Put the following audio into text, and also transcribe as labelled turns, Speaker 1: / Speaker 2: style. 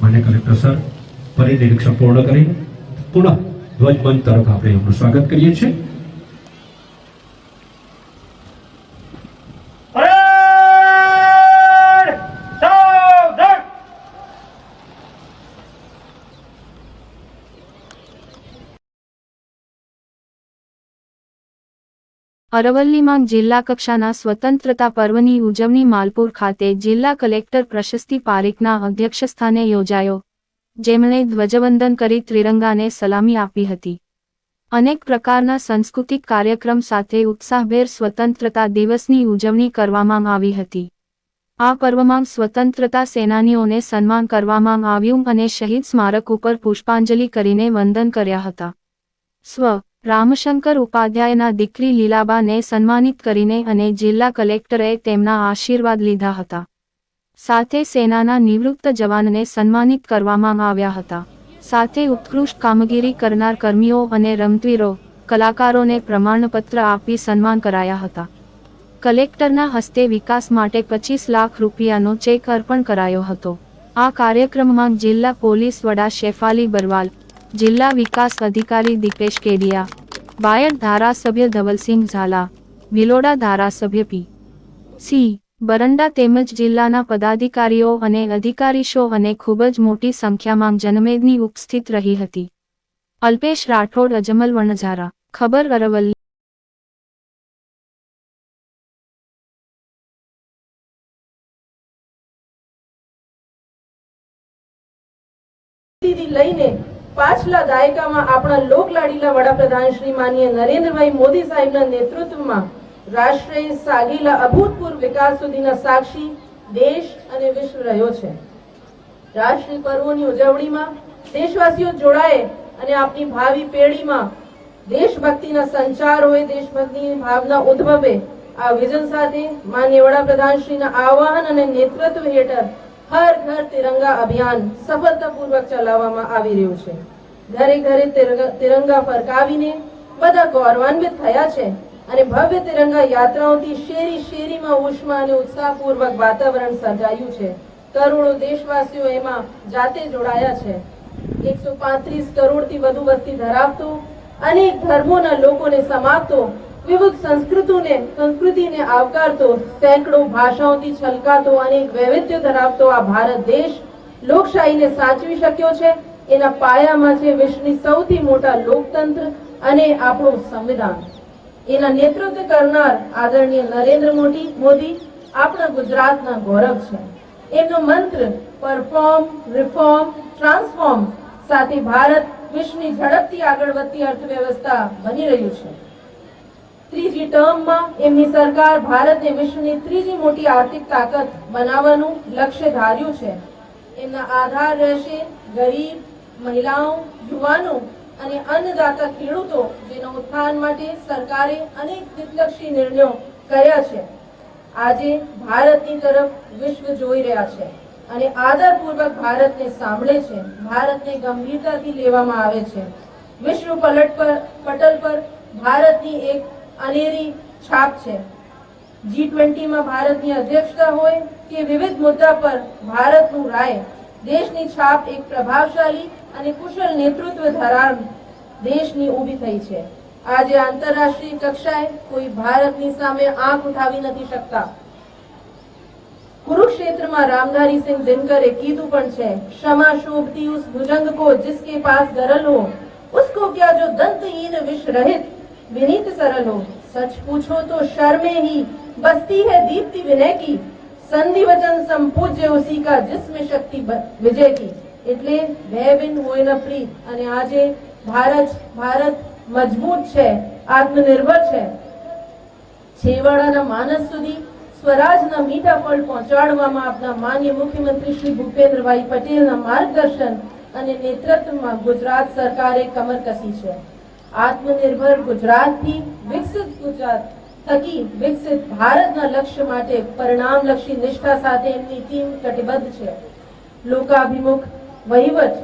Speaker 1: માન્ય collector sir પરિનિરીક્ષણ પૂર્ણ કરી પુનઃ ધ્વજબંધ તરફ આપણે એમનું સ્વાગત કરીએ છીએ
Speaker 2: પરેડ સાવધાન
Speaker 3: અરવલ્લીમાં જિલ્લા કક્ષાના સ્વતંત્રતા પર્વની ઉજવણી માલપુર ખાતે જિલ્લા કલેક્ટર પ્રશસ્તિ પારેખના અધ્યક્ષસ્થાને યોજાયો, જેમણે ધ્વજવંદન કરી ત્રિરંગાને સલામી આપી હતી. અનેક પ્રકારના સાંસ્કૃતિક કાર્યક્રમ સાથે ઉત્સાહભેર સ્વતંત્રતા દિવસની ઉજવણી કરવામાં આવી હતી. આ પર્વમાં સ્વતંત્રતા સેનાનીઓને સન્માન કરવામાં આવ્યું અને શહીદ સ્મારક ઉપર પુષ્પાંજલિ કરીને વંદન કર્યા હતા. સ્વ રામશંકર ઉપાધ્યાયના દીકરી લીલાબાને સન્માનિત કરીને અને જિલ્લા કલેક્ટરે તેમના આશીર્વાદ લીધા હતા. સાથે સેનાના નિવૃત્ત જવાનને સન્માનિત કરવામાં આવ્યા હતા. સાથે ઉત્કૃષ્ટ કામગીરી કરનાર કર્મીઓ અને રમતવીરો, કલાકારોને પ્રમાણપત્ર આપી સન્માન કરાયા હતા. કલેક્ટરના હસ્તે વિકાસ માટે પચીસ લાખ રૂપિયાનો ચેક અર્પણ કરાયો હતો. આ કાર્યક્રમમાં જિલ્લા પોલીસ વડા શેફાલી બરવાલ જિલ્લા વિકાસ અધિકારી દીપેશ કેડિયા બાયડ ધારાસભ્ય ધવલસિંહ ઝાલા ભિલોડા ધારાસભ્ય પી. સી. બરંડા તેમજ જિલ્લાના પદાધિકારીઓ અને અધિકારીશો અને ખૂબ જ મોટી સંખ્યામાં જનમેદની ઉપસ્થિત રહી હતી. અલ્પેશ રાઠોડ, અજમલ વણઝારા, ખબર અરવલ્લી
Speaker 4: લઈને પાછલા દાયકામાં આપણા લોકલાડીલા વડાપ્રધાન શ્રી માનીય નરેન્દ્રભાઈ મોદી સાહેબના નેતૃત્વમાં રાષ્ટ્રે સાગેલા અભૂતપૂર્વ વિકાસ સુધીના સાક્ષી દેશ અને વિશ્વ રહ્યો છે. રાષ્ટ્રીય પર્વોની ઉજવણીમાં દેશવાસીઓ જોડાય અને આપની ભાવિ પેઢીમાં દેશભક્તિના સંચાર હોય, દેશભક્તિની ભાવના ઉદ્ભવે આ વિઝન સાથે માન્ય વડાપ્રધાન શ્રીના આહવાન અને નેતૃત્વ હેઠળ હર ઘર તિરંગા અભિયાન સફળતાપૂર્વક ચલાવવામાં આવી રહ્યું છે. ઘરે ઘરે તિરંગા- ફરકાવીને બધા ગૌરવાન્વિત થયા છે અને ભવ્ય તિરંગા યાત્રાઓથી શેરી શેરીમાં ઉષ્મા અને ઉત્સાહપૂર્વક વાતાવરણ સર્જાયું છે. કરોડો દેશવાસીઓ એમાં જાતે જોડાયા છે. એકસો પાંત્રીસ કરોડથી વધુ વસ્તી ધરાવતો, અનેક ધર્મોના લોકોને સમાવતો વિવિધ સંસ્કૃતિને સંસ્કૃતિને આવકારતો, સેંકડો ભાષાઓથી છલકાતો અનેક વૈવિધ્ય ધરાવતો આ ભારત દેશ લોકશાહીને સાચવી શક્યો છે. એના પાયામાં છે વિશ્વની સૌથી મોટા લોકતંત્ર અને આપણું સંવિધાન. એના નેતૃત્વ કરનાર આદરણીય નરેન્દ્ર મોદી મોદી આપણા ગુજરાતના ગૌરવ છે. એમનો મંત્ર, પરફોર્મ, રિફોર્મ, ટ્રાન્સફોર્મ સાથે ભારત વિશ્વની ઝડપથી આગળ વધતી અર્થવ્યવસ્થા બની રહ્યું છે. ત્રીજી ટર્મમાં એમની સરકાર ભારતને વિશ્વની ત્રીજી મોટી આર્થિક તાકાત બનાવવાનું લક્ષ્ય ધાર્યું છે. એમના આધાર રહેશે ગરીબ, મહિલાઓ, યુવાનો અને અન્નદાતા ખેડૂતો જેના ઉત્થાન માટે સરકારે અનેક હિતલક્ષી નિર્ણયો કર્યા છે. આજે ભારતની તરફ વિશ્વ જોઈ રહ્યા છે અને આદરપૂર્વક ભારતને સાંભળે છે. ભારતને ગંભીરતાથી લેવામાં આવે છે. વિશ્વ પલટ પર, પટલ પર ભારતની એક અનેરી છાપ છે. જી ટ્વેન્ટીમાં ભારતની અધ્યક્ષતા હોય કે વિવિધ મુદ્દા પર ભારતનું રાય, દેશની છાપ એક પ્રભાવશાળી અને કુશળ નેતૃત્વ ધરાવ દેશની ઊભી થઈ છે. આજે આંતરરાષ્ટ્રીય કક્ષાએ કોઈ ભારતની સામે આંખ ઉઠાવી નથી શકતા. કુરુક્ષેત્રમાં રામધારી સિંહ દિનકરે કીધું પણ છે, ક્ષમા શોભતી ઉસ ભુજંગ કો, જિસકે પાસ ગરલ હો ઉસકો ક્યા જો દંતહીન વિષ રહિત विनीत सरल हो सच पूछो तो शर्मे ही बसती है दीप्ति विनय की संधि वचन संपूज्य उसी का जिसमें शक्ति ब- विजय की એટલે ભયબિન હોય ન પ્રીત અને આજે ભારત ભારત મજબૂત છે આત્મનિર્ભર છે છેવાડાના માનસ સુધી સ્વરાજના મીઠા ફળ પહોંચાડવામાં આપના માન્ય મુખ્યમંત્રી શ્રી ભૂપેન્દ્રભાઈ પટેલના માર્ગદર્શન અને નેતૃત્વમાં ગુજરાત સરકારે કમર કસી છે આત્મનિર્ભર ગુજરાતથી વિકસિત ગુજરાત થકી વિકસિત ભારતના લક્ષ્ય માટે પરિણામલક્ષી નિષ્ઠા સાથે એમની ટીમ કટિબદ્ધ છે. લોકાભિમુખ વહીવટ